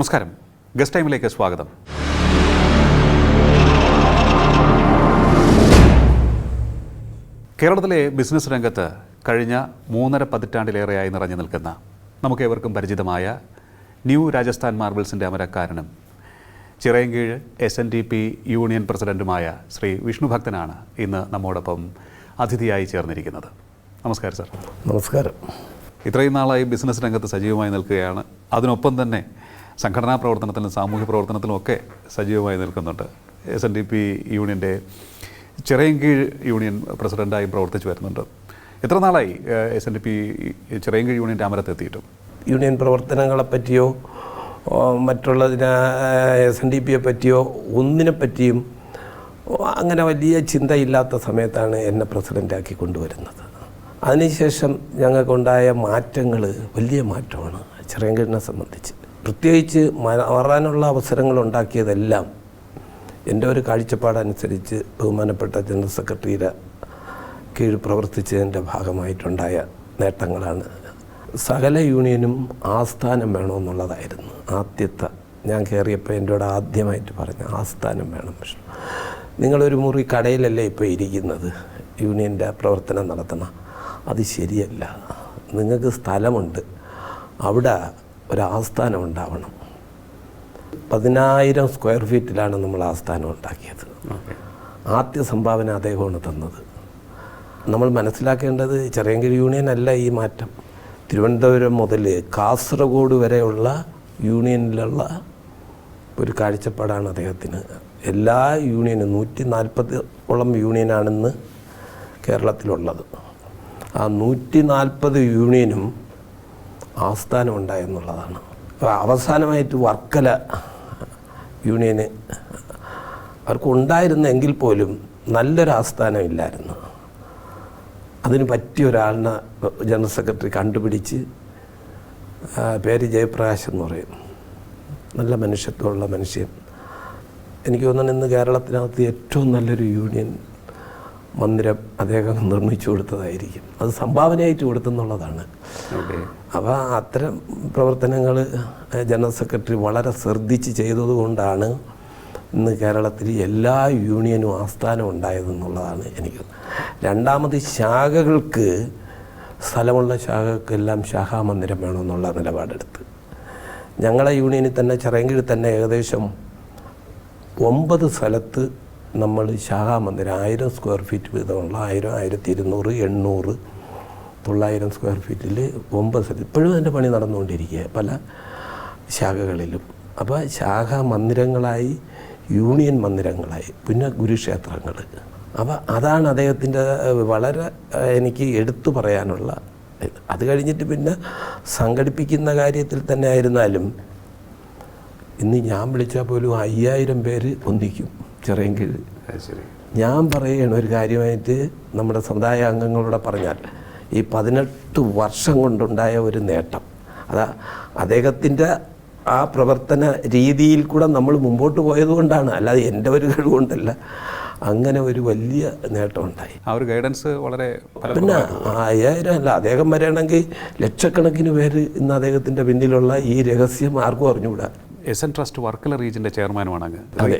നമസ്കാരം. ഗസ്റ്റ് ടൈമിലേക്ക് സ്വാഗതം. കേരളത്തിലെ ബിസിനസ് രംഗത്ത് കഴിഞ്ഞ മൂന്നര പതിറ്റാണ്ടിലേറെയായി നിറഞ്ഞു നിൽക്കുന്ന നമുക്കേവർക്കും പരിചിതമായ ന്യൂ രാജസ്ഥാൻ മാർബിൾസിന്റെ അമരക്കാരനും Chirayinkeezhu S N D P union പ്രസിഡന്റുമായ ശ്രീ വിഷ്ണു ഭക്തനാണ് ഇന്ന് നമ്മോടൊപ്പം അതിഥിയായി ചേർന്നിരിക്കുന്നത്. നമസ്കാരം സാർ. നമസ്കാരം. ഇത്രയും നാളായി ബിസിനസ് രംഗത്ത് സജീവമായി നിൽക്കുകയാണ്. അതിനൊപ്പം തന്നെ സംഘടനാ പ്രവർത്തനത്തിലും സാമൂഹ്യ പ്രവർത്തനത്തിലും ഒക്കെ സജീവമായി നിൽക്കുന്നുണ്ട്. എസ് എൻ ഡി പി യൂണിയന്റെ ചിറയൻകീഴ് യൂണിയൻ പ്രസിഡന്റായി പ്രവർത്തിച്ചു വരുന്നുണ്ട്. എത്ര നാളായി S N D P Chirayinkeezhu യൂണിയന്റെ അമരത്തെത്തിയിട്ടും? യൂണിയൻ പ്രവർത്തനങ്ങളെ പറ്റിയോ ഓ, മറ്റുള്ളതിനെ എസ് എൻ ഡി പിയെ പറ്റിയോ ഒന്നിനെ പറ്റിയും അങ്ങനെ വലിയ ചിന്തയില്ലാത്ത സമയത്താണ് എന്നെ പ്രസിഡന്റാക്കി കൊണ്ടുവരുന്നത്. അതിനുശേഷം ഞങ്ങൾക്കുണ്ടായ മാറ്റങ്ങൾ വലിയ മാറ്റമാണ് ചിറയൻകീഴിനെ സംബന്ധിച്ച്. പ്രത്യേകിച്ച് മാറാനുള്ള അവസരങ്ങൾ ഉണ്ടാക്കിയതെല്ലാം എന്റെ ഒരു കാഴ്ചപ്പാടനുസരിച്ച് ബഹുമാനപ്പെട്ട ജനറൽ സെക്രട്ടറിയുടെ കീഴ് പ്രവർത്തിച്ചതിന്റെ ഭാഗമായിട്ടുണ്ടായ നേട്ടങ്ങളാണ്. സകല യൂണിയനും ആസ്ഥാനം വേണമെന്നുള്ളതായിരുന്നു. ആദ്യത്തെ ഞാൻ കയറിയപ്പോൾ എന്നോട് ആദ്യമായിട്ട് പറഞ്ഞു ആസ്ഥാനം വേണം. പക്ഷേ നിങ്ങളൊരു മുറി കടയിലല്ലേ ഇപ്പോൾ ഇരിക്കുന്നത്? യൂണിയന്റെ പ്രവർത്തനം നടത്തണം. അത് ശരിയല്ല. നിങ്ങൾക്ക് സ്ഥലമുണ്ട്. അവിടെ ഒരു ആസ്ഥാനം ഉണ്ടാവണം. പതിനായിരം സ്ക്വയർ ഫീറ്റിലാണ് നമ്മൾ ആസ്ഥാനം ഉണ്ടാക്കിയത്. ആദ്യ സംഭാവന അദ്ദേഹമാണ് തന്നത്. നമ്മൾ മനസ്സിലാക്കേണ്ടത് ചെറിയങ്കിരി യൂണിയൻ അല്ല ഈ മാറ്റം. തിരുവനന്തപുരം മുതൽ കാസർഗോഡ് വരെയുള്ള യൂണിയനിലുള്ള ഒരു കാഴ്ചപ്പാടാണ് അദ്ദേഹത്തിന്. എല്ലാ യൂണിയനും നൂറ്റി നാൽപ്പതോളം യൂണിയനാണെന്ന് കേരളത്തിലുള്ളത്. ആ നൂറ്റി നാൽപ്പത് യൂണിയനും ആസ്ഥാനം ഉണ്ടായെന്നുള്ളതാണ് അപ്പോൾ അവസാനമായിട്ട് വർക്കല യൂണിയന് അവർക്കുണ്ടായിരുന്നെങ്കിൽ പോലും നല്ലൊരു ആസ്ഥാനം ഇല്ലായിരുന്നു. അതിന് പറ്റിയ ഒരാളിനെ ജനറൽ സെക്രട്ടറി കണ്ടുപിടിച്ച് പേര് ജയപ്രകാശ് എന്ന് പറയും. നല്ല മനുഷ്യത്വമുള്ള മനുഷ്യൻ. എനിക്ക് തോന്നുന്നു ഇന്ന് കേരളത്തിനകത്ത് ഏറ്റവും നല്ലൊരു യൂണിയൻ മന്ദിരം അദ്ദേഹം നിർമ്മിച്ചു കൊടുത്തതായിരിക്കും. അത് സംഭാവനയായിട്ട് കൊടുത്തെന്നുള്ളതാണ്. അപ്പോൾ അത്തരം പ്രവർത്തനങ്ങൾ ജനറൽ സെക്രട്ടറി വളരെ ശ്രദ്ധിച്ച് ചെയ്തതുകൊണ്ടാണ് ഇന്ന് കേരളത്തിൽ എല്ലാ യൂണിയനും ആസ്ഥാനം ഉണ്ടായതെന്നുള്ളതാണ് എനിക്ക്. രണ്ടാമത് ശാഖകൾക്ക് സ്ഥലമുള്ള ശാഖകൾക്കെല്ലാം ശാഖാമന്ദിരം വേണമെന്നുള്ള നിലപാടെടുത്ത്. ഞങ്ങളെ യൂണിയനിൽ തന്നെ ചിറയൻകീഴിൽ തന്നെ ഏകദേശം ഒമ്പത് സ്ഥലത്ത് നമ്മൾ ശാഖാമന്ദിരം ആയിരം സ്ക്വയർ ഫീറ്റ് വീതമുള്ള ആയിരം ആയിരത്തി ഇരുന്നൂറ് എണ്ണൂറ് തൊള്ളായിരം സ്ക്വയർ ഫീറ്റിൽ ഒമ്പത് സ്ഥലത്ത് ഇപ്പോഴും അതിന്റെ പണി നടന്നുകൊണ്ടിരിക്കുക പല ശാഖകളിലും. അപ്പോൾ ശാഖാ മന്ദിരങ്ങളായി യൂണിയൻ മന്ദിരങ്ങളായി പിന്നെ ഗുരുക്ഷേത്രങ്ങൾ. അപ്പോൾ അതാണ് അദ്ദേഹത്തിന്റെ വളരെ എനിക്ക് എടുത്തു പറയാനുള്ള. അത് കഴിഞ്ഞിട്ട് പിന്നെ സംഘടിപ്പിക്കുന്ന കാര്യത്തിൽ തന്നെ ആയിരുന്നാലും ഇന്ന് ഞാൻ വിളിച്ചാൽ പോലും അയ്യായിരം പേര് ഒന്നിക്കും ചിറയൻകീഴ് അത് ശരി ഞാൻ പറയുകയാണ് ഒരു കാര്യമായിട്ട് നമ്മുടെ സമുദായ അംഗങ്ങളോട് പറഞ്ഞാൽ ഈ പതിനെട്ട് വർഷം കൊണ്ടുണ്ടായ ഒരു നേട്ടം. അതാ അദ്ദേഹത്തിന്റെ ആ പ്രവർത്തന രീതിയിൽ കൂടെ നമ്മൾ മുമ്പോട്ട് പോയതുകൊണ്ടാണ് അല്ലാതെ എന്റെ ഒരു കഴിവുകൊണ്ടല്ല അങ്ങനെ ഒരു വലിയ നേട്ടം ഉണ്ടായി. ആ ഒരു ഗൈഡൻസ് വളരെ പിന്നെ അയ്യായിരം അല്ല അദ്ദേഹം വരികയാണെങ്കിൽ ലക്ഷക്കണക്കിന് പേര് ഇന്ന് അദ്ദേഹത്തിന്റെ പിന്നിലുള്ള ഈ രഹസ്യം ആർക്കും അറിഞ്ഞുകൂടാ. എസ് എൻ ട്രസ്റ്റ് വർക്കല റീജിയന്റെ ചെയർമാനുമാണ് അങ്ങ്.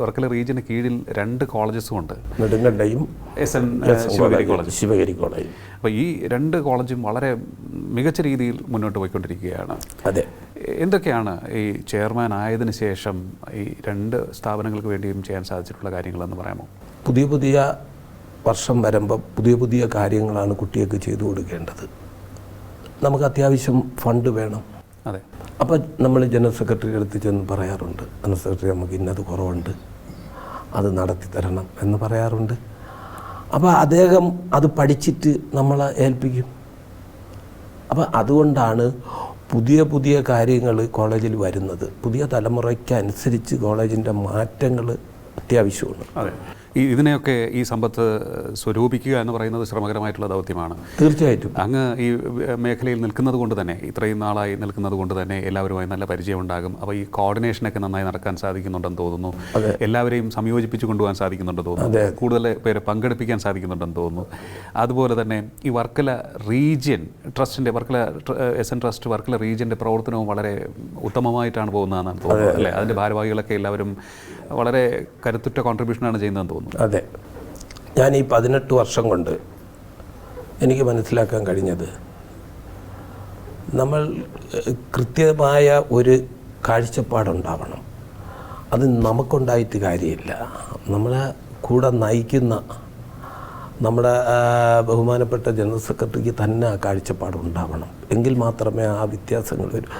വർക്കല റീജിയന് കീഴിൽ രണ്ട് കോളേജസും ഉണ്ട്. നെടുങ്കണ്ടയും S N Sivagiri college. Sivagiri college. അപ്പോൾ ഈ രണ്ട് കോളേജും വളരെ മികച്ച രീതിയിൽ മുന്നോട്ട് പോയിക്കൊണ്ടിരിക്കുകയാണ്. അതെ. എന്തൊക്കെയാണ് ഈ ചെയർമാൻ ആയതിനു ശേഷം ഈ രണ്ട് സ്ഥാപനങ്ങൾക്ക് വേണ്ടിയും ചെയ്യാൻ സാധിച്ചിട്ടുള്ള കാര്യങ്ങളെന്ന് പറയാമോ? പുതിയ പുതിയ വർഷം വരുമ്പോൾ പുതിയ പുതിയ കാര്യങ്ങളാണ് കുട്ടികൾക്ക് ചെയ്തു കൊടുക്കേണ്ടത്. നമുക്ക് അത്യാവശ്യം ഫണ്ട് വേണം. അതെ. അപ്പോൾ നമ്മൾ ജനറൽ സെക്രട്ടറി അടുത്ത് ചെന്ന് പറയാറുണ്ട് ജനറൽ സെക്രട്ടറി നമുക്ക് ഇന്നത് കുറവുണ്ട് അത് നടത്തി തരണം എന്ന് പറയാറുണ്ട്. അപ്പോൾ അദ്ദേഹം അത് പഠിച്ചിട്ട് നമ്മളെ ഏൽപ്പിക്കും. അപ്പോൾ അതുകൊണ്ടാണ് പുതിയ പുതിയ കാര്യങ്ങൾ കോളേജിൽ വരുന്നത്. പുതിയ തലമുറയ്ക്ക് അനുസരിച്ച് കോളേജിന്റെ മാറ്റങ്ങൾ അത്യാവശ്യമാണ്. അതെ. ഈ ഇതിനെയൊക്കെ ഈ സമ്പത്ത് സ്വരൂപിക്കുക എന്ന് പറയുന്നത് ശ്രമകരമായിട്ടുള്ള ദൗത്യമാണ്. തീർച്ചയായിട്ടും. അങ്ങ് ഈ മേഖലയിൽ നിൽക്കുന്നത് കൊണ്ട് തന്നെ ഇത്രയും നാളായി നിൽക്കുന്നത് കൊണ്ട് തന്നെ എല്ലാവരുമായി നല്ല പരിചയമുണ്ടാകും. അപ്പോൾ ഈ കോർഡിനേഷനൊക്കെ നന്നായി നടക്കാൻ സാധിക്കുന്നുണ്ടെന്ന് തോന്നുന്നു. എല്ലാവരെയും സംയോജിപ്പിച്ച് കൊണ്ടുപോകാൻ സാധിക്കുന്നുണ്ടെന്ന് തോന്നുന്നു. കൂടുതൽ പേരെ പങ്കെടുപ്പിക്കാൻ സാധിക്കുന്നുണ്ടെന്ന് തോന്നുന്നു. അതുപോലെ തന്നെ ഈ വർക്കല റീജിയൻ ട്രസ്റ്റിന്റെ Varkala S N trust Varkala റീജിയന്റെ പ്രവർത്തനവും വളരെ ഉത്തമമായിട്ടാണ് പോകുന്നതെന്നാണ് തോന്നുന്നത് അല്ലേ? അതിന്റെ ഭാരവാഹികളൊക്കെ എല്ലാവരും വളരെ കരുത്തുറ്റ കോൺട്രിബ്യൂഷനാണ് ചെയ്യുന്നതെന്ന് തോന്നുന്നു. അതെ. ഞാൻ ഈ പതിനെട്ട് വർഷം കൊണ്ട് എനിക്ക് മനസ്സിലാക്കാൻ കഴിഞ്ഞത് നമ്മൾ കൃത്യമായ ഒരു കാഴ്ചപ്പാടുണ്ടാവണം. അത് നമുക്കുണ്ടായിട്ട് കാര്യമില്ല. നമ്മളെ കൂടെ നയിക്കുന്ന നമ്മുടെ ബഹുമാനപ്പെട്ട ജനറൽ സെക്രട്ടറിക്ക് തന്നെ ആ കാഴ്ചപ്പാടുണ്ടാവണം. എങ്കിൽ മാത്രമേ ആ വ്യത്യാസങ്ങൾ വരൂ.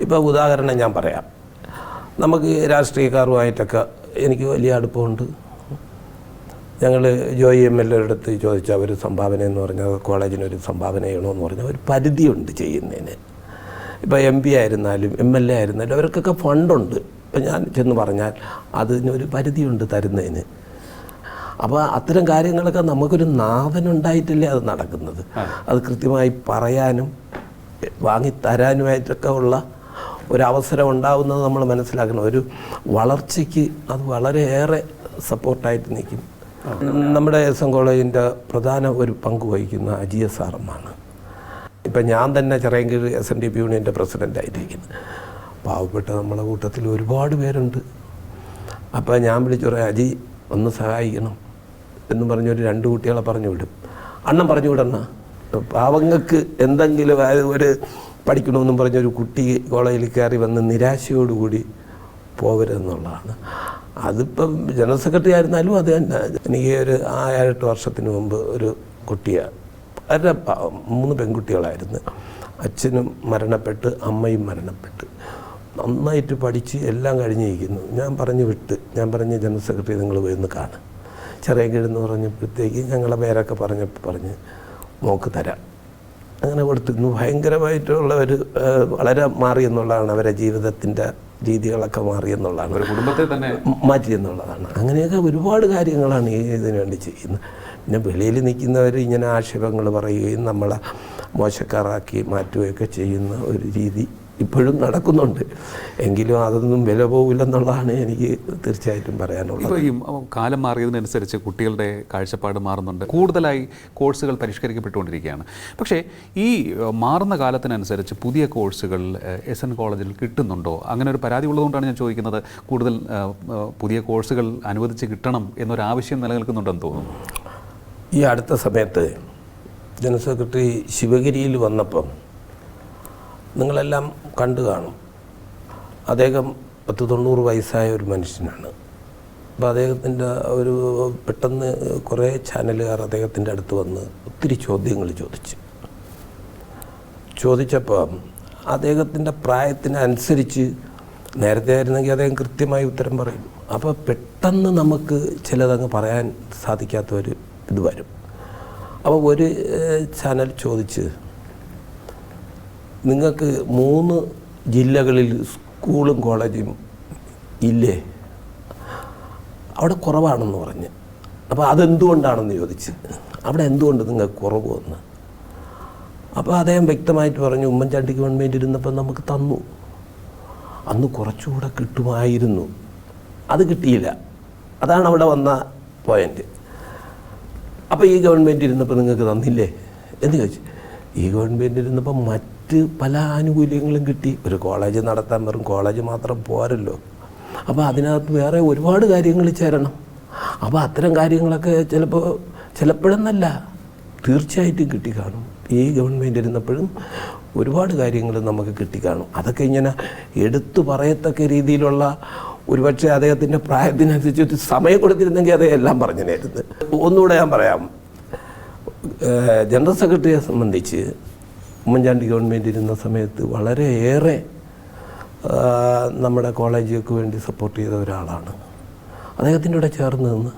ഇപ്പോൾ ഉദാഹരണം ഞാൻ പറയാം. നമുക്ക് രാഷ്ട്രീയക്കാരുമായിട്ടൊക്കെ എനിക്ക് വലിയ അടുപ്പമുണ്ട്. ഞങ്ങൾ ജോയി എം എൽ എയുടെ അടുത്ത് ചോദിച്ച ഒരു സംഭാവന എന്ന് പറഞ്ഞാൽ കോളേജിനൊരു സംഭാവന ചെയ്യണമെന്ന് പറഞ്ഞാൽ ഒരു പരിധിയുണ്ട് ചെയ്യുന്നതിന്. ഇപ്പോൾ എം പി ആയിരുന്നാലും എം എൽ എ ആയിരുന്നാലും അവർക്കൊക്കെ ഫണ്ടുണ്ട്. ഇപ്പം ഞാൻ ചെന്ന് പറഞ്ഞാൽ അതിനൊരു പരിധിയുണ്ട് തരുന്നതിന്. അപ്പോൾ അത്തരം കാര്യങ്ങളൊക്കെ നമുക്കൊരു നാഥനുണ്ടായിട്ടല്ലേ അത് നടക്കുന്നത്. അത് കൃത്യമായി പറയാനും വാങ്ങിത്തരാനുമായിട്ടൊക്കെ ഉള്ള ഒരവസരം ഉണ്ടാവുന്നത് നമ്മൾ മനസ്സിലാക്കണം. ഒരു വളർച്ചയ്ക്ക് അത് വളരെയേറെ സപ്പോർട്ടായിട്ട് നിൽക്കും. നമ്മുടെ എസ് എൻ കോളേജിന്റെ പ്രധാന ഒരു പങ്ക് വഹിക്കുന്ന അജിയ സാറമ്മാണ് ഇപ്പം ഞാൻ തന്നെ Chirayinkeezhu S N D P യൂണിയന്റെ പ്രസിഡന്റായിട്ടിരിക്കുന്നു പാവപ്പെട്ട നമ്മളെ കൂട്ടത്തിൽ ഒരുപാട് പേരുണ്ട്. അപ്പോൾ ഞാൻ വിളിച്ചു പറയാം അജി ഒന്ന് സഹായിക്കണം. എന്ന് പറഞ്ഞൊരു രണ്ട് കുട്ടികളെ പറഞ്ഞു വിടും. അണ്ണൻ പറഞ്ഞു വിടണ്ണ പാവങ്ങൾക്ക് എന്തെങ്കിലും ഒരു പഠിക്കണമെന്നും പറഞ്ഞൊരു കുട്ടി കോളേജിൽ കയറി വന്ന് നിരാശയോടുകൂടി പോകരുതെന്നുള്ളതാണ്. അതിപ്പം ജനറൽ സെക്രട്ടറി ആയിരുന്നാലും അത് തന്നെ. എനിക്ക് ഒരു ഏഴെട്ട് വർഷത്തിന് മുമ്പ് ഒരു കുട്ടിയാണ് അവരുടെ മൂന്ന് പെൺകുട്ടികളായിരുന്നു. അച്ഛനും മരണപ്പെട്ട് അമ്മയും മരണപ്പെട്ട്. നന്നായിട്ട് പഠിച്ച് എല്ലാം കഴിഞ്ഞിരിക്കുന്നു. ഞാൻ പറഞ്ഞു വിട്ട്. ഞാൻ പറഞ്ഞ് ജനറൽ സെക്രട്ടറി നിങ്ങൾ പോയി ഒന്ന് കാണും. ചെറിയ കിഴന്ന് പറഞ്ഞപ്പോഴത്തേക്ക് ഞങ്ങളെ പേരൊക്കെ പറഞ്ഞപ്പോൾ പറഞ്ഞ് മോക്ക് തരാം. അങ്ങനെ കൊടുത്തിരുന്നു. ഭയങ്കരമായിട്ടുള്ള ഒരു വളരെ മാറി എന്നുള്ളതാണ് അവരെ ജീവിതത്തിന്റെ രീതികളൊക്കെ മാറി എന്നുള്ളതാണ്. ഒരു കുടുംബത്തെ തന്നെ മാറ്റി എന്നുള്ളതാണ്. അങ്ങനെയൊക്കെ ഒരുപാട് കാര്യങ്ങളാണ് ഈ ഇതിനു വേണ്ടി ചെയ്യുന്നത്. പിന്നെ വെളിയിൽ നിൽക്കുന്നവർ ഇങ്ങനെ ആക്ഷേപങ്ങൾ പറയുകയും നമ്മളെ മോശക്കാറാക്കി മാറ്റുകയൊക്കെ ചെയ്യുന്ന ഒരു രീതി ഇപ്പോഴും നടക്കുന്നുണ്ട്. എങ്കിലും അതൊന്നും വില പോകില്ലെന്നുള്ളതാണ് എനിക്ക് തീർച്ചയായിട്ടും പറയാനുള്ളത്. ഈ കാലം മാറിയതിനനുസരിച്ച് കുട്ടികളുടെ കാഴ്ചപ്പാട് മാറുന്നുണ്ട്. കൂടുതലായി കോഴ്സുകൾ പരിഷ്കരിക്കപ്പെട്ടുകൊണ്ടിരിക്കുകയാണ്. പക്ഷേ ഈ മാറുന്ന കാലത്തിനനുസരിച്ച് പുതിയ കോഴ്സുകൾ എസ് എൻ കോളേജിൽ കിട്ടുന്നുണ്ടോ? അങ്ങനെ ഒരു പരാതി ഉള്ളതുകൊണ്ടാണ് ഞാൻ ചോദിക്കുന്നത്. കൂടുതൽ പുതിയ കോഴ്സുകൾ അനുവദിച്ച് കിട്ടണം എന്നൊരാവശ്യം നിലനിൽക്കുന്നുണ്ടെന്ന് തോന്നുന്നു. ഈ അടുത്ത സമയത്ത് ജനറൽ സെക്രട്ടറി ശിവഗിരിയിൽ വന്നപ്പം നിങ്ങളെല്ലാം കണ്ടു കാണും. അദ്ദേഹം പത്ത് തൊണ്ണൂറ് വയസ്സായ ഒരു മനുഷ്യനാണ്. അപ്പോൾ അദ്ദേഹത്തിന്റെ ഒരു പെട്ടെന്ന് കുറേ ചാനലുകാർ അദ്ദേഹത്തിന്റെ അടുത്ത് വന്ന് ഒത്തിരി ചോദ്യങ്ങൾ ചോദിച്ചു. ചോദിച്ചപ്പോൾ അദ്ദേഹത്തിന്റെ പ്രായത്തിനനുസരിച്ച് നേരത്തെ ആയിരുന്നെങ്കിൽ അദ്ദേഹം കൃത്യമായി ഉത്തരം പറയും. അപ്പോൾ പെട്ടെന്ന് നമുക്ക് ചിലതങ്ങ് പറയാൻ സാധിക്കാത്ത ഒരു ഇത് വരും. അപ്പോൾ ഒരു ചാനൽ ചോദിച്ച് നിങ്ങൾക്ക് മൂന്ന് ജില്ലകളിൽ സ്കൂളും കോളേജും ഇല്ലേ? അവിടെ കുറവാണെന്ന് പറഞ്ഞ്. അപ്പോൾ അതെന്തുകൊണ്ടാണെന്ന് ചോദിച്ച്. അവിടെ എന്തുകൊണ്ട് നിങ്ങൾക്ക് കുറവ് വന്ന്? അപ്പോൾ അദ്ദേഹം വ്യക്തമായിട്ട് പറഞ്ഞു ഉമ്മൻചാണ്ടി ഗവൺമെന്റ് ഇരുന്നപ്പോൾ നമുക്ക് തന്നു. അന്ന് കുറച്ചുകൂടെ കിട്ടുമായിരുന്നു. അത് കിട്ടിയില്ല. അതാണ് അവിടെ വന്ന പോയിന്റ് അപ്പോൾ ഈ ഗവൺമെന്റ് ഇരുന്നപ്പോൾ നിങ്ങൾക്ക് തന്നില്ലേ? എന്ന് ചോദിച്ചു. ഈ ഗവൺമെന്റ് ഇരുന്നപ്പോൾ മറ്റ് പല ആനുകൂല്യങ്ങളും കിട്ടി. ഒരു കോളേജ് നടത്താൻ വെറും കോളേജ് മാത്രം പോരല്ലോ. അപ്പോൾ അതിനകത്ത് വേറെ ഒരുപാട് കാര്യങ്ങൾ ചേരണം. അപ്പോൾ അത്തരം കാര്യങ്ങളൊക്കെ ചിലപ്പോൾ ചിലപ്പോഴെന്നല്ല തീർച്ചയായിട്ടും കിട്ടിക്കാണും. ഈ ഗവൺമെന്റ് ഇരുന്നപ്പോഴും ഒരുപാട് കാര്യങ്ങൾ നമുക്ക് കിട്ടിക്കാണും. അതൊക്കെ ഇങ്ങനെ എടുത്തു പറയത്തക്ക രീതിയിലുള്ള ഒരുപക്ഷെ അദ്ദേഹത്തിന്റെ പ്രായത്തിനനുസരിച്ച് ഒരു സമയം കൊടുത്തിരുന്നെങ്കിൽ അദ്ദേഹം എല്ലാം പറഞ്ഞിരുന്നത്. ഒന്നുകൂടെ ഞാൻ പറയാം. ജനറൽ സെക്രട്ടറിയെ സംബന്ധിച്ച് ഉമ്മൻചാണ്ടി ഗവൺമെന്റ് ഇരുന്ന സമയത്ത് വളരെയേറെ നമ്മുടെ കോളേജുകൾക്ക് വേണ്ടി സപ്പോർട്ട് ചെയ്ത ഒരാളാണ്. അദ്ദേഹത്തിന്റെ കൂടെ ചേർന്ന് നിന്ന്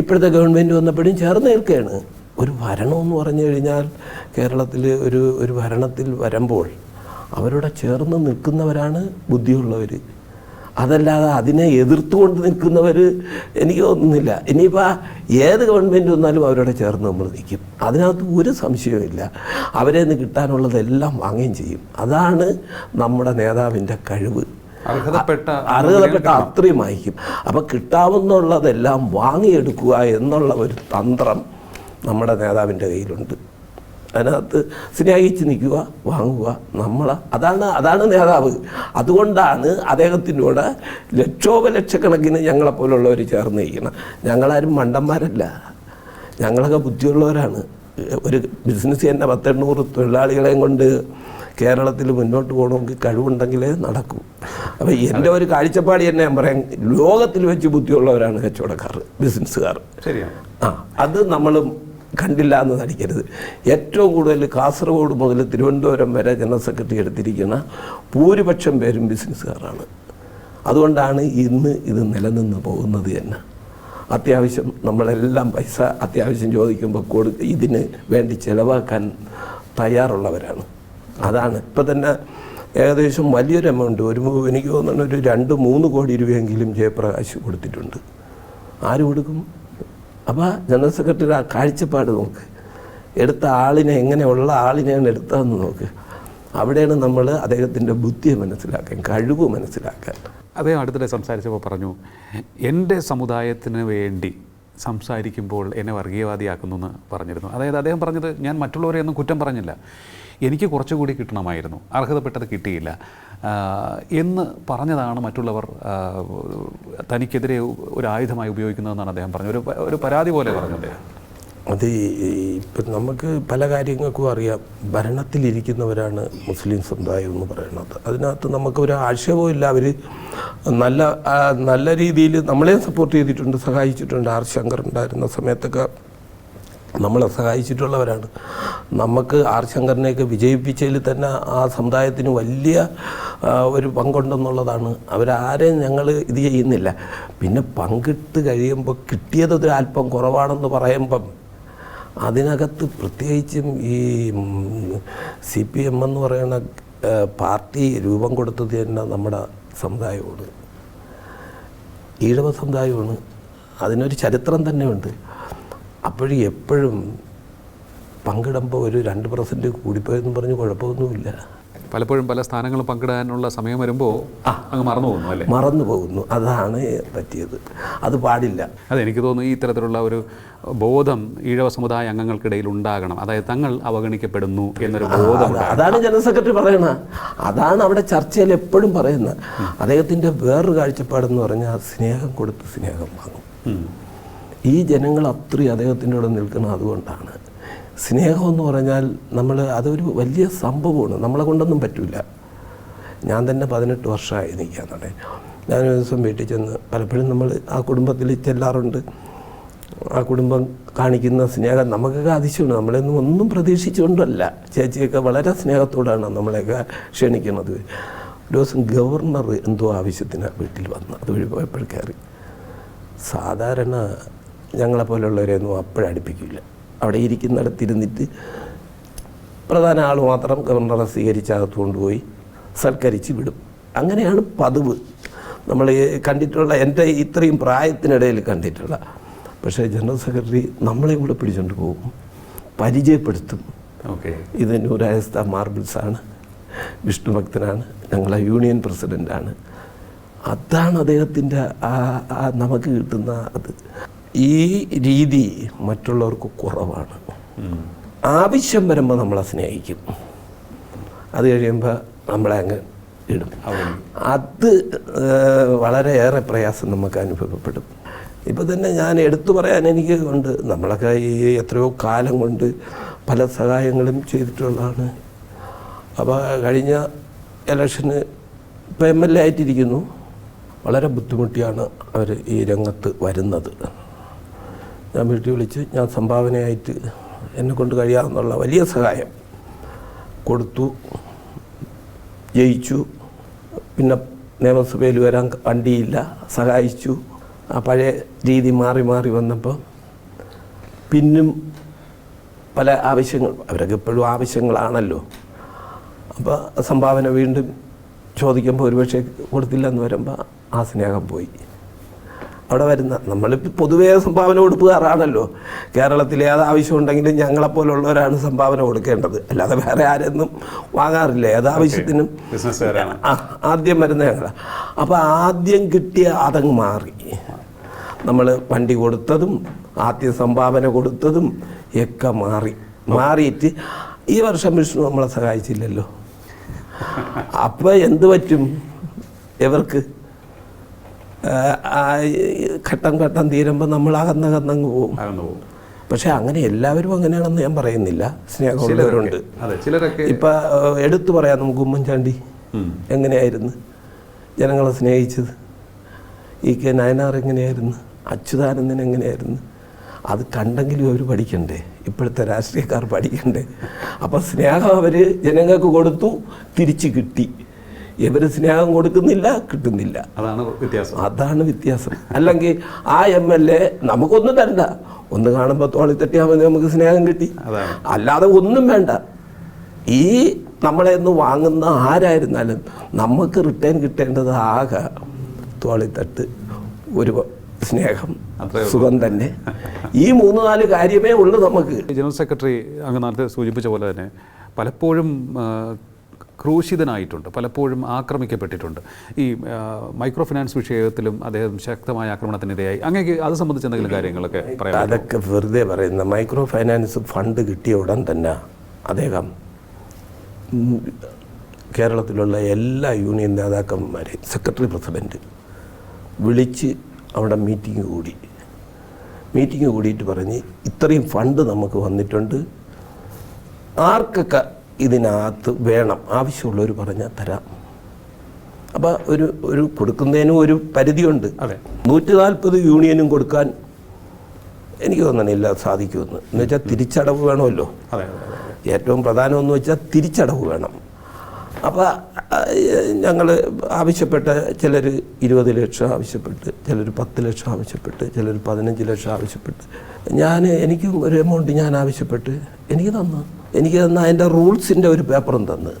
ഇപ്പോഴത്തെ ഗവൺമെന്റ് വന്നപ്പോഴും ചേർന്ന് നിൽക്കുകയാണ്. ഒരു ഭരണമെന്ന് പറഞ്ഞു കഴിഞ്ഞാൽ കേരളത്തിൽ ഒരു ഒരു ഭരണത്തിൽ വരുമ്പോൾ അവരോട് ചേർന്ന് നിൽക്കുന്നവരാണ് ബുദ്ധിയുള്ളവർ അതല്ലാതെ അതിനെ എതിർത്തുകൊണ്ട് നിൽക്കുന്നവർ എനിക്ക് തോന്നുന്നില്ല. ഇനിയിപ്പോൾ ഏത് ഗവൺമെന്റ് വന്നാലും അവരോട് ചേർന്ന് നമ്മൾ നിൽക്കും. അതിനകത്ത് ഒരു സംശയവുമില്ല അവരെ നിന്ന് കിട്ടാനുള്ളതെല്ലാം വാങ്ങുകയും ചെയ്യും. അതാണ് നമ്മുടെ നേതാവിന്റെ കഴിവ്. അർഹതപ്പെട്ട അർഹതപ്പെട്ട അത്രയും വാങ്ങിക്കും അപ്പം കിട്ടാവുന്നുള്ളതെല്ലാം വാങ്ങിയെടുക്കുക എന്നുള്ള ഒരു തന്ത്രം നമ്മുടെ നേതാവിന്റെ കയ്യിലുണ്ട്. അതിനകത്ത് സ്നേഹിച്ച് നിൽക്കുക വാങ്ങുക നമ്മൾ അതാണ് അതാണ് നേതാവ്. അതുകൊണ്ടാണ് അദ്ദേഹത്തിനോട് ലക്ഷോപലക്ഷക്കണക്കിന് ഞങ്ങളെപ്പോലുള്ളവർ ചേർന്ന് നിൽക്കണം. ഞങ്ങളാരും മണ്ടന്മാരല്ല. ഞങ്ങളൊക്കെ ബുദ്ധിയുള്ളവരാണ്. ഒരു ബിസിനസ് തന്നെ പത്തെണ്ണൂറ് തൊഴിലാളികളെയും കൊണ്ട് കേരളത്തിൽ മുന്നോട്ട് പോകണമെങ്കിൽ കഴിവുണ്ടെങ്കിലേ നടക്കും. അപ്പോൾ എന്റെ ഒരു കാഴ്ചപ്പാട് തന്നെ ഞാൻ പറയാം. ലോകത്തിൽ വെച്ച് ബുദ്ധിയുള്ളവരാണ് കച്ചവടക്കാർ ബിസിനസ്സുകാർ. ശരിയാണ്. ആ അത് നമ്മൾ കണ്ടില്ല എന്ന് നടിക്കരുത്. ഏറ്റവും കൂടുതൽ കാസർഗോഡ് മുതൽ തിരുവനന്തപുരം വരെ ജനറൽ സെക്രട്ടറി എടുത്തിരിക്കുന്ന ഭൂരിപക്ഷം പേരും ബിസിനസ്സുകാരാണ്. അതുകൊണ്ടാണ് ഇന്ന് ഇത് നിലനിന്ന് പോകുന്നത് തന്നെ. അത്യാവശ്യം നമ്മളെല്ലാം പൈസ അത്യാവശ്യം ചോദിക്കുമ്പോൾ കൊടു ഇതിന് വേണ്ടി ചിലവാക്കാൻ തയ്യാറുള്ളവരാണ്. അതാണ്. ഇപ്പം തന്നെ ഏകദേശം വലിയൊരു എമൗണ്ട് ഒരു എനിക്ക് തോന്നുന്നു ഒരു രണ്ട് മൂന്ന് കോടി രൂപയെങ്കിലും ജയപ്രകാശ് കൊടുത്തിട്ടുണ്ട്. ആര് കൊടുക്കും? അപ്പോൾ ജനറൽ സെക്രട്ടറി ആ കാഴ്ചപ്പാട് നോക്ക്. എടുത്ത ആളിനെ എങ്ങനെയുള്ള ആളിനെയാണ് എടുത്തതെന്ന് നോക്ക്. അവിടെയാണ് നമ്മൾ അദ്ദേഹത്തിന്റെ ബുദ്ധിയെ മനസ്സിലാക്കാൻ കഴിവ് മനസ്സിലാക്കാൻ. അദ്ദേഹം അടുത്തിടെ സംസാരിച്ചപ്പോൾ പറഞ്ഞു എന്റെ സമുദായത്തിന് വേണ്ടി സംസാരിക്കുമ്പോൾ എന്നെ വർഗീയവാദിയാക്കുന്നു എന്ന് പറഞ്ഞിരുന്നു. അതായത് അദ്ദേഹം പറഞ്ഞത് ഞാൻ മറ്റുള്ളവരെ ഒന്നും കുറ്റം പറഞ്ഞില്ല. എനിക്ക് കുറച്ചുകൂടി കിട്ടണമായിരുന്നു. അർഹതപ്പെട്ടത് കിട്ടിയില്ല. എന്ന് പറഞ്ഞതാണ് മറ്റുള്ളവർ തനിക്കെതിരെ ഒരു ആയുധമായി ഉപയോഗിക്കുന്നതെന്നാണ് അദ്ദേഹം പറഞ്ഞത്. ഒരു ഒരു പരാതി പോലെ പറഞ്ഞു അത് ഇപ്പം നമുക്ക് പല കാര്യങ്ങൾക്കും അറിയാം. ഭരണത്തിലിരിക്കുന്നവരാണ് മുസ്ലിം സമുദായം എന്ന് പറയുന്നത്. അതിനകത്ത് നമുക്കൊരു ആക്ഷേപവും ഇല്ല. അവർ നല്ല നല്ല രീതിയിൽ നമ്മളെ സപ്പോർട്ട് ചെയ്തിട്ടുണ്ട് സഹായിച്ചിട്ടുണ്ട്. ആർ ശങ്കർ ഉണ്ടായിരുന്ന സമയത്തൊക്കെ നമ്മളെ സഹായിച്ചിട്ടുള്ളവരാണ്. നമുക്ക് ആർ ശങ്കറിനെയൊക്കെ വിജയിപ്പിച്ചതിൽ തന്നെ ആ സമുദായത്തിന് വലിയ ഒരു പങ്കുണ്ടെന്നുള്ളതാണ്. അവരാരെയും ഞങ്ങൾ ഇത് ചെയ്യുന്നില്ല. പിന്നെ പങ്കിട്ട് കഴിയുമ്പോൾ കിട്ടിയത് ഒരു അല്പം കുറവാണെന്ന് പറയുമ്പം അതിനകത്ത് പ്രത്യേകിച്ചും ഈ സി പി എം എന്ന് പറയുന്ന പാർട്ടി രൂപം കൊടുത്തത് തന്നെ നമ്മുടെ സമുദായമാണ്. ഈഴവ സമുദായമാണ്. അതിനൊരു ചരിത്രം തന്നെയുണ്ട്. അപ്പോഴും എപ്പോഴും പങ്കിടുമ്പോൾ ഒരു രണ്ട് പെർസെന്റ് കൂടിപ്പോയെന്ന് പറഞ്ഞ് കുഴപ്പമൊന്നുമില്ല. പലപ്പോഴും പല സ്ഥാനങ്ങളും പങ്കിടാനുള്ള സമയം വരുമ്പോൾ അങ്ങ് മറന്നു പോകുന്നു അല്ലേ? മറന്നു പോകുന്നു. അതാണ് പറ്റിയത്. അത് പാടില്ല. അതെ എനിക്ക് തോന്നുന്നു ഈ തരത്തിലുള്ള ഒരു ബോധം ഈഴവ സമുദായ അംഗങ്ങൾക്കിടയിൽ ഉണ്ടാകണം. അതായത് തങ്ങൾ അവഗണിക്കപ്പെടുന്നു എന്നൊരു ബോധം അതാണ് ജനറൽ സെക്രട്ടറി പറയണ അതാണ് അവിടെ ചർച്ചയിൽ എപ്പോഴും പറയുന്നത്. അദ്ദേഹത്തിന്റെ വേറൊരു കാഴ്ചപ്പാടെന്ന് പറഞ്ഞാൽ സ്നേഹം കൊടുത്ത് സ്നേഹം വാങ്ങും. ഈ ജനങ്ങൾ അത്രയും അദ്ദേഹത്തിന്റെ കൂടെ നിൽക്കുന്നത് അതുകൊണ്ടാണ്. സ്നേഹം എന്ന് പറഞ്ഞാൽ നമ്മൾ അതൊരു വലിയ സംഭവമാണ്. നമ്മളെ കൊണ്ടൊന്നും പറ്റില്ല ഞാൻ തന്നെ പതിനെട്ട് വർഷമായി നിൽക്കാന്നുണ്ടെ ഞാൻ ഒരു ദിവസം വീട്ടിൽ ചെന്ന് പലപ്പോഴും നമ്മൾ ആ കുടുംബത്തിൽ ചെല്ലാറുണ്ട്. ആ കുടുംബം കാണിക്കുന്ന സ്നേഹം നമുക്കൊക്കെ അതിശയമാണ്. നമ്മളെയൊന്നും ഒന്നും പ്രതീക്ഷിച്ചുകൊണ്ടല്ല. ചേച്ചിയൊക്കെ വളരെ സ്നേഹത്തോടാണ് നമ്മളെയൊക്കെ ക്ഷണിക്കുന്നത്. ഒരു ദിവസം ഗവർണർ എന്തോ ആവശ്യത്തിന് വീട്ടിൽ വന്നു അത് വഴി പോയപ്പോൾ സാധാരണ ഞങ്ങളെപ്പോലുള്ളവരെയൊന്നും അപ്പോഴടുപ്പിക്കില്ല അവിടെ ഇരിക്കുന്നിടത്തിരുന്നിട്ട് പ്രധാന ആൾ മാത്രം ഗവർണറെ സ്വീകരിച്ച് അകത്ത് കൊണ്ടുപോയി സൽക്കരിച്ച് വിടും. അങ്ങനെയാണ് പതിവ്. നമ്മൾ കണ്ടിട്ടുള്ള എന്റെ ഇത്രയും പ്രായത്തിനിടയിൽ കണ്ടിട്ടുള്ള. പക്ഷേ ജനറൽ സെക്രട്ടറി നമ്മളെയും കൂടെ പിടിച്ചുകൊണ്ട് പോകും പരിചയപ്പെടുത്തും. ഓക്കെ. ഇത് ന്യൂ രാജസ്ഥാൻ മാർബിൾസാണ് വിഷ്ണു ഭക്തനാണ് ഞങ്ങളെ യൂണിയൻ പ്രസിഡന്റാണ് അതാണ് അദ്ദേഹത്തിന്റെ ആ നമുക്ക് കിട്ടുന്ന അത്. ഈ രീതി മറ്റുള്ളവർക്ക് കുറവാണ്. ആവശ്യം വരുമ്പോൾ നമ്മളെ സ്നേഹിക്കും. അത് കഴിയുമ്പോൾ നമ്മളെ അങ്ങ് ഇടും. അത് വളരെയേറെ പ്രയാസം നമുക്ക് അനുഭവപ്പെടും. ഇപ്പോൾ തന്നെ ഞാൻ എടുത്തു പറയാൻ എനിക്ക് കൊണ്ട് നമ്മളൊക്കെ ഈ എത്രയോ കാലം കൊണ്ട് പല സഹായങ്ങളും ചെയ്തിട്ടുള്ളതാണ്. അപ്പോൾ കഴിഞ്ഞ ഇലക്ഷന് ഇപ്പം എം എൽ എ ആയിട്ടിരിക്കുന്നു. വളരെ ബുദ്ധിമുട്ടിയാണ് അവർ ഈ രംഗത്ത് വരുന്നത്. ഞാൻ വീട്ടിൽ വിളിച്ച് ഞാൻ സംഭാവനയായിട്ട് എന്നെ കൊണ്ട് കഴിയാമെന്നുള്ള വലിയ സഹായം കൊടുത്തു ജയിച്ചു. പിന്നെ നിയമസഭയിൽ വരാൻ വണ്ടിയില്ല സഹായിച്ചു. ആ പഴയ രീതി മാറി മാറി വന്നപ്പോൾ പിന്നും പല ആവശ്യങ്ങൾ അവരൊക്കെ എപ്പോഴും ആവശ്യങ്ങളാണല്ലോ. അപ്പോൾ സംഭാവന വീണ്ടും ചോദിക്കുമ്പോൾ ഒരുപക്ഷെ കൊടുത്തില്ല എന്ന് വരുമ്പോൾ ആ സ്നേഹം പോയി. അവിടെ വരുന്ന നമ്മളിപ്പോൾ പൊതുവേ സംഭാവന കൊടുക്കാറാണല്ലോ കേരളത്തിൽ ഏത് ആവശ്യമുണ്ടെങ്കിലും ഞങ്ങളെപ്പോലുള്ളവരാണ് സംഭാവന കൊടുക്കേണ്ടത്. അല്ലാതെ വേറെ ആരെന്നും വാങ്ങാറില്ല. ഏതാവശ്യത്തിനും ആവശ്യത്തിനും ആദ്യം വരുന്ന ഞങ്ങളാണ് അപ്പോൾ ആദ്യം കിട്ടിയ അതങ്ങ് മാറി. നമ്മൾ വണ്ടി കൊടുത്തതും ആദ്യ സംഭാവന കൊടുത്തതും ഒക്കെ മാറി. മാറിയിട്ട് ഈ വർഷം വിഷ്ണു നമ്മളെ സഹായിച്ചില്ലല്ലോ. അപ്പോൾ എന്ത് പറ്റും? ഇവർക്ക് ഘട്ടം ഘട്ടം തീരുമ്പോൾ നമ്മൾ അകന്നകന്നങ്ങ് പോകും. പക്ഷേ അങ്ങനെ എല്ലാവരും അങ്ങനെയാണെന്ന് ഞാൻ പറയുന്നില്ല. സ്നേഹമുള്ളവരുണ്ട്. ഇപ്പൊ എടുത്തു പറയാം നമുക്ക് ഉമ്മൻചാണ്ടി. എങ്ങനെയായിരുന്നു? ജനങ്ങളെ സ്നേഹിച്ചത്. ഇ കെ നയനാർ എങ്ങനെയായിരുന്നു? അച്യുതാനന്ദൻ എങ്ങനെയായിരുന്നു? അത് കണ്ടെങ്കിലും അവർ പഠിക്കണ്ടേ? ഇപ്പോഴത്തെ രാഷ്ട്രീയക്കാർ പഠിക്കണ്ടേ? അപ്പം സ്നേഹം അവർ ജനങ്ങൾക്ക് കൊടുത്തു തിരിച്ചു കിട്ടി. ഇവർ സ്നേഹം കൊടുക്കുന്നില്ല കിട്ടുന്നില്ല. അതാണ് വ്യത്യാസം. അതാണ് വ്യത്യാസം. അല്ലെങ്കിൽ ആ എം എൽ എ നമുക്കൊന്നും തരണ്ട. ഒന്ന് കാണുമ്പോൾ തോളി തട്ടിയാൽ മതി നമുക്ക് സ്നേഹം കിട്ടി. അല്ലാതെ ഒന്നും വേണ്ട. ഈ നമ്മളെ നിന്ന് വാങ്ങുന്ന ആരായിരുന്നാലും നമുക്ക് റിട്ടേൺ കിട്ടേണ്ടത് ആകെ തോളിത്തട്ട് ഒരു സ്നേഹം. സുഖം തന്നെ. ഈ മൂന്ന് നാല് കാര്യമേ ഉള്ളൂ നമുക്ക്. ജനറൽ സെക്രട്ടറി അങ്ങ് നേരത്തെ സൂചിപ്പിച്ച പോലെ തന്നെ പലപ്പോഴും ക്രൂശിതനായിട്ടുണ്ട് പലപ്പോഴും ആക്രമിക്കപ്പെട്ടിട്ടുണ്ട്. ഈ മൈക്രോ ഫിനാൻസ് വിഷയത്തിലും അദ്ദേഹം ശക്തമായ ആക്രമണത്തിനിരയായി. അങ്ങേക്ക് അത് സംബന്ധിച്ച് എന്തെങ്കിലും കാര്യങ്ങളൊക്കെ പറയാം അതൊക്കെ വെറുതെ പറയുന്ന മൈക്രോ ഫൈനാൻസ് ഫണ്ട് കിട്ടിയ ഉടൻ തന്നെ അദ്ദേഹം കേരളത്തിലുള്ള എല്ലാ യൂണിയൻ നേതാക്കന്മാരെയും സെക്രട്ടറി പ്രസിഡന്റ് വിളിച്ച് അവിടെ മീറ്റിംഗ് കൂടി. മീറ്റിംഗ് കൂടിയിട്ട് പറഞ്ഞ് ഇത്രയും ഫണ്ട് നമുക്ക് വന്നിട്ടുണ്ട്. ആർക്കൊക്കെ ഇതിനകത്ത് വേണം. ആവശ്യമുള്ളവർ പറഞ്ഞാൽ തരാം. അപ്പോൾ ഒരു ഒരു കൊടുക്കുന്നതിനും ഒരു പരിധിയുണ്ട്. നൂറ്റി നാൽപ്പത് യൂണിയനും കൊടുക്കാൻ എനിക്ക് തോന്നണില്ല സാധിക്കുമെന്ന്. എന്ന് വെച്ചാൽ തിരിച്ചടവ് വേണമല്ലോ. ഏറ്റവും പ്രധാനമെന്ന് വെച്ചാൽ തിരിച്ചടവ് വേണം. അപ്പോൾ ഞങ്ങൾ ആവശ്യപ്പെട്ട ചിലർ ഇരുപത് ലക്ഷം ആവശ്യപ്പെട്ട് ചിലർ പത്ത് ലക്ഷം ആവശ്യപ്പെട്ട് ചിലർ പതിനഞ്ച് ലക്ഷം ആവശ്യപ്പെട്ട്. ഞാൻ എനിക്കും ഒരു എമൗണ്ട് ഞാൻ ആവശ്യപ്പെട്ട് എനിക്ക് തന്നു. എനിക്ക് തന്ന അതിന്റെ റൂൾസിന്റെ ഒരു പേപ്പറും തന്ന്.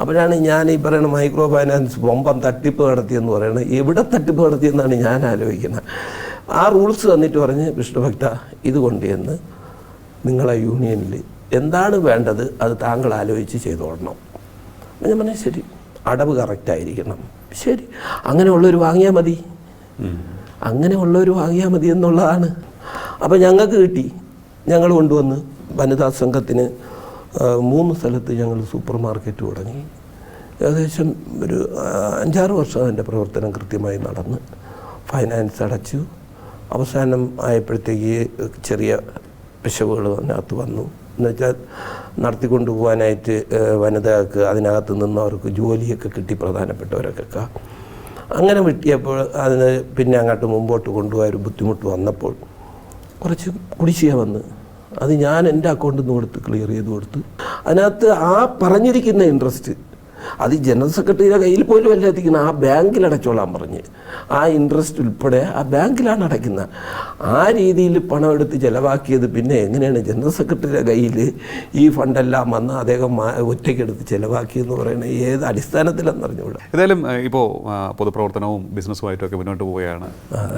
അപ്പോഴാണ് ഞാൻ ഈ പറയുന്ന മൈക്രോ ഫൈനാൻസ് ബൊമ്പം തട്ടിപ്പ് നടത്തിയെന്ന് പറയുന്നത് എവിടെ തട്ടിപ്പ് നടത്തിയെന്നാണ് ഞാൻ ആലോചിക്കുന്നത്. ആ റൂൾസ് തന്നിട്ട് പറഞ്ഞ് വിഷ്ണുഭക്ത ഇത് കൊണ്ടുവന്ന് നിങ്ങളെ യൂണിയനിൽ എന്താണ് വേണ്ടത് അത് താങ്കൾ ആലോചിച്ച് അപ്പോൾ ഞാൻ പറഞ്ഞു ശരി അടവ് കറക്റ്റായിരിക്കണം ശരി അങ്ങനെയുള്ളവർ വാങ്ങിയാൽ മതി. അങ്ങനെയുള്ളവർ വാങ്ങിയാൽ മതി എന്നുള്ളതാണ്. അപ്പോൾ ഞങ്ങൾക്ക് കിട്ടി. ഞങ്ങൾ കൊണ്ടുവന്ന് വനിതാ സംഘത്തിന് മൂന്ന് സ്ഥലത്ത് ഞങ്ങൾ സൂപ്പർ മാർക്കറ്റ് തുടങ്ങി. ഏകദേശം ഒരു അഞ്ചാറ് വർഷം അതിന്റെ പ്രവർത്തനം കൃത്യമായി നടന്ന് ഫൈനാൻസ് അടച്ചു. അവസാനം ആയപ്പോഴത്തേക്ക് ചെറിയ പിശകുകൾ അതിനകത്ത് വന്നു. എന്നുവെച്ചാൽ നടത്തിക്കൊണ്ട് പോകാനായിട്ട് വനിതകൾക്ക് അതിനകത്ത് നിന്നവർക്ക് ജോലിയൊക്കെ കിട്ടി പ്രധാനപ്പെട്ടവരൊക്കെ അങ്ങനെ കിട്ടിയപ്പോൾ അതിന് പിന്നെ അങ്ങോട്ട് മുമ്പോട്ട് കൊണ്ടുപോയ ഒരു ബുദ്ധിമുട്ട് വന്നപ്പോൾ കുറച്ച് കുടിശ്ശിക വന്ന് അത് ഞാൻ എന്റെ അക്കൗണ്ടിൽ നിന്ന് കൊടുത്ത് ക്ലിയർ ചെയ്ത് കൊടുത്ത്. അതിനകത്ത് ആ പറഞ്ഞിരിക്കുന്ന ഇൻട്രസ്റ്റ് അത് ജനറൽ സെക്രട്ടറിയുടെ കയ്യിൽ പോലും അല്ല എത്തിക്കുന്നത്. ആ ബാങ്കിൽ അടച്ചോളാൻ പറഞ്ഞ്. ആ ഇൻട്രസ്റ്റ് ഉൾപ്പെടെ ആ ബാങ്കിലാണ് അടയ്ക്കുന്നത്. ആ രീതിയിൽ പണം എടുത്ത് ചിലവാക്കിയത് പിന്നെ എങ്ങനെയാണ് ജനറൽ സെക്രട്ടറിയുടെ കയ്യിൽ ഈ ഫണ്ടെല്ലാം വന്ന് അദ്ദേഹം ഒറ്റയ്ക്കെടുത്ത് ചിലവാക്കിയെന്ന് പറയുന്നത് ഏത് അടിസ്ഥാനത്തിലെന്ന് അറിഞ്ഞുകൂടാ. ഏതായാലും ഇപ്പോൾ പൊതുപ്രവർത്തനവും ബിസിനസ്സുമായിട്ടൊക്കെ മുന്നോട്ട് പോവുകയാണ്.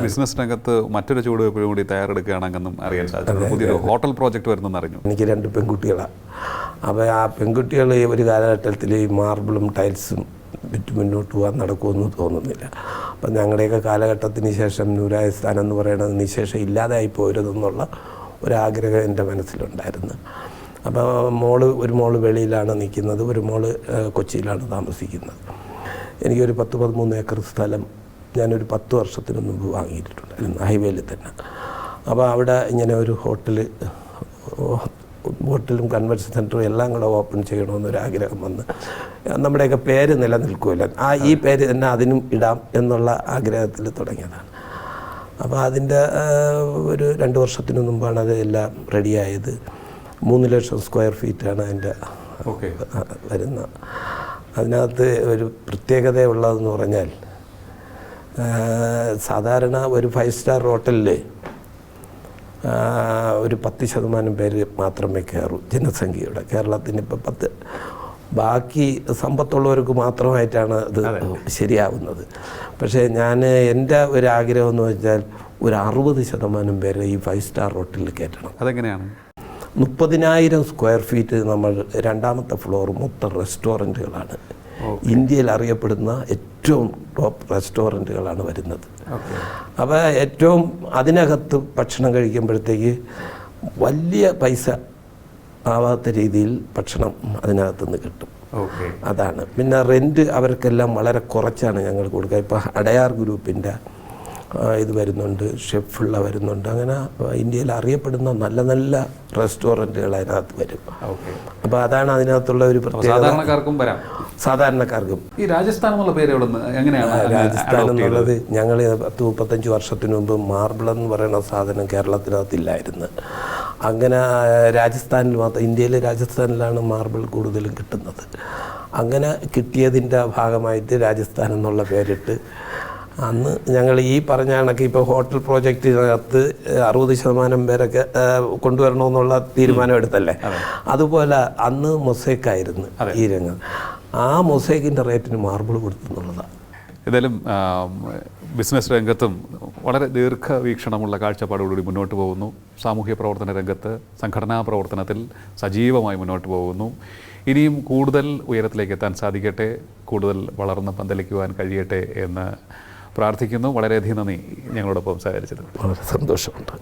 ബിസിനസ് രംഗത്ത് മറ്റൊരു ചുവടുവയ്പ്പിനും കൂടി തയ്യാറെടുക്കുകയാണെന്നും അറിയാൻ സാധിക്കും പുതിയൊരു ഹോട്ടൽ പ്രോജക്റ്റ് വരുന്നെന്ന് അറിഞ്ഞു. എനിക്ക് രണ്ട് പെൺകുട്ടികളാണ് അപ്പോൾ ആ പെൺകുട്ടികൾ ഒരു കാലഘട്ടത്തിൽ ഈ മാർബിളും ടൈൽസും വിറ്റ് മുന്നോട്ട് പോകാൻ നടക്കുമെന്ന് തോന്നുന്നില്ല. അപ്പം ഞങ്ങളുടെയൊക്കെ കാലഘട്ടത്തിന് ശേഷം നൂരായ സ്ഥാനം എന്ന് പറയുന്നത് നിശേഷം ഇല്ലാതായി പോരുതെന്നുള്ള ഒരാഗ്രഹം എന്റെ മനസ്സിലുണ്ടായിരുന്നു. അപ്പോൾ മോൾ ഒരു മോൾ വെളിയിലാണ് നിൽക്കുന്നത് ഒരു മോൾ കൊച്ചിയിലാണ് താമസിക്കുന്നത്. എനിക്കൊരു പത്ത് പതിമൂന്ന് ഏക്കർ സ്ഥലം ഞാനൊരു പത്ത് വർഷത്തിന് മുമ്പ് വാങ്ങിയിട്ടുണ്ടായിരുന്നു ഹൈവേയിൽ തന്നെ. അപ്പോൾ അവിടെ ഇങ്ങനെ ഒരു ഹോട്ടൽ ഹോട്ടലും കൺവെൻഷൻ സെന്ററും എല്ലാം കൂടെ ഓപ്പൺ ചെയ്യണമെന്നൊരു ആഗ്രഹം വന്ന്. നമ്മുടെയൊക്കെ പേര് നിലനിൽക്കുമല്ലോ ആ ഈ പേര് തന്നെ അതിനും ഇടാം എന്നുള്ള ആഗ്രഹത്തിൽ തുടങ്ങിയതാണ്. അപ്പോൾ അതിന്റെ ഒരു രണ്ട് വർഷത്തിന് മുമ്പാണ് അത് എല്ലാം റെഡിയായത്. മൂന്ന് ലക്ഷം സ്ക്വയർ ഫീറ്റാണ് അതിന്റെ വരുന്ന. അതിനകത്ത് ഒരു പ്രത്യേകത ഉള്ളതെന്ന് പറഞ്ഞാൽ സാധാരണ ഒരു ഫൈവ് സ്റ്റാർ ഹോട്ടലിൽ ഒരു പത്ത് ശതമാനം പേര് മാത്രമേ കയറൂ ജനസംഖ്യയുടെ. കേരളത്തിന് ഇപ്പോൾ പത്ത്. ബാക്കി സമ്പത്തുള്ളവർക്ക് മാത്രമായിട്ടാണ് അത്. ശരിയാവുന്നത്. പക്ഷേ ഞാൻ എന്റെ ഒരു ആഗ്രഹം എന്ന് വെച്ചാൽ ഒരു അറുപത് ശതമാനം പേരെ ഈ ഫൈവ് സ്റ്റാർ ഹോട്ടലിൽ കയറ്റണം. അതെങ്ങനെയാണ്? മുപ്പതിനായിരം സ്ക്വയർ ഫീറ്റ് നമ്മൾ രണ്ടാമത്തെ ഫ്ലോർ മൊത്തം റെസ്റ്റോറന്റുകളാണ്. ഇന്ത്യയിൽ അറിയപ്പെടുന്ന ഏറ്റവും ടോപ്പ് റെസ്റ്റോറന്റുകളാണ് വരുന്നത്. അപ്പോൾ ഏറ്റവും അതിനകത്ത് ഭക്ഷണം കഴിക്കുമ്പോഴത്തേക്ക് വലിയ പൈസ ആവാത്ത രീതിയിൽ ഭക്ഷണം അതിനകത്ത് നിന്ന് കിട്ടും അതാണ്. പിന്നെ റെന്റ് അവർക്കെല്ലാം വളരെ കുറച്ചാണ് ഞങ്ങൾ കൊടുക്കുക. ഇപ്പോൾ അടയാർ ഗ്രൂപ്പിന്റെ ഇത് വരുന്നുണ്ട് ഷെഫുള്ള വരുന്നുണ്ട്. അങ്ങനെ ഇന്ത്യയിൽ അറിയപ്പെടുന്ന നല്ല നല്ല റെസ്റ്റോറന്റുകൾ അതിനകത്ത് വരും. അപ്പോൾ അതാണ് അതിനകത്തുള്ള ഒരു സാധാരണക്കാർക്കും വരാം. സാധാരണക്കാർക്കും. ഈ രാജസ്ഥാൻ എന്നുള്ള പേര് എവിടെ എങ്ങനെയാണ് രാജസ്ഥാൻ എന്നുള്ളത് ഞങ്ങൾ പത്ത് മുപ്പത്തഞ്ച് വർഷത്തിന് മുമ്പ് മാർബിൾ എന്ന് പറയുന്ന സാധനം കേരളത്തിനകത്തില്ലായിരുന്നു. അങ്ങനെ രാജസ്ഥാനിൽ മാത്രം ഇന്ത്യയിലെ രാജസ്ഥാനിലാണ് മാർബിൾ കൂടുതലും കിട്ടുന്നത്. അങ്ങനെ കിട്ടിയതിന്റെ ഭാഗമായിട്ട് രാജസ്ഥാൻ എന്നുള്ള പേരിട്ട് അന്ന് ഞങ്ങൾ ഈ പറഞ്ഞ കണക്ക് ഇപ്പോൾ ഹോട്ടൽ പ്രോജക്റ്റിനകത്ത് അറുപത് ശതമാനം പേരൊക്കെ കൊണ്ടുവരണമെന്നുള്ള തീരുമാനം എടുത്തല്ലേ? അതുപോലെ അന്ന് മൊസൈക്കായിരുന്നു ഈ രംഗം. ആ മൊസൈക്കിന്റെ റേറ്റിന് മാർബിൾ കൊടുത്തെന്നുള്ളതാണ് ഏതായാലും ബിസിനസ് രംഗത്തും വളരെ ദീർഘവീക്ഷണമുള്ള കാഴ്ചപ്പാടോടുകൂടി മുന്നോട്ട് പോകുന്നു. സാമൂഹ്യ പ്രവർത്തന രംഗത്ത് സംഘടനാ പ്രവർത്തനത്തിൽ സജീവമായി മുന്നോട്ട് പോകുന്നു. ഇനിയും കൂടുതൽ ഉയരത്തിലേക്ക് എത്താൻ സാധിക്കട്ടെ കൂടുതൽ വളർന്ന് പന്തലിക്കുവാൻ കഴിയട്ടെ എന്ന് പ്രാർത്ഥിക്കുന്നു. വളരെയധികം നന്ദി ഞങ്ങളോടൊപ്പം സഹകരിച്ചത് വളരെ സന്തോഷമുണ്ട്.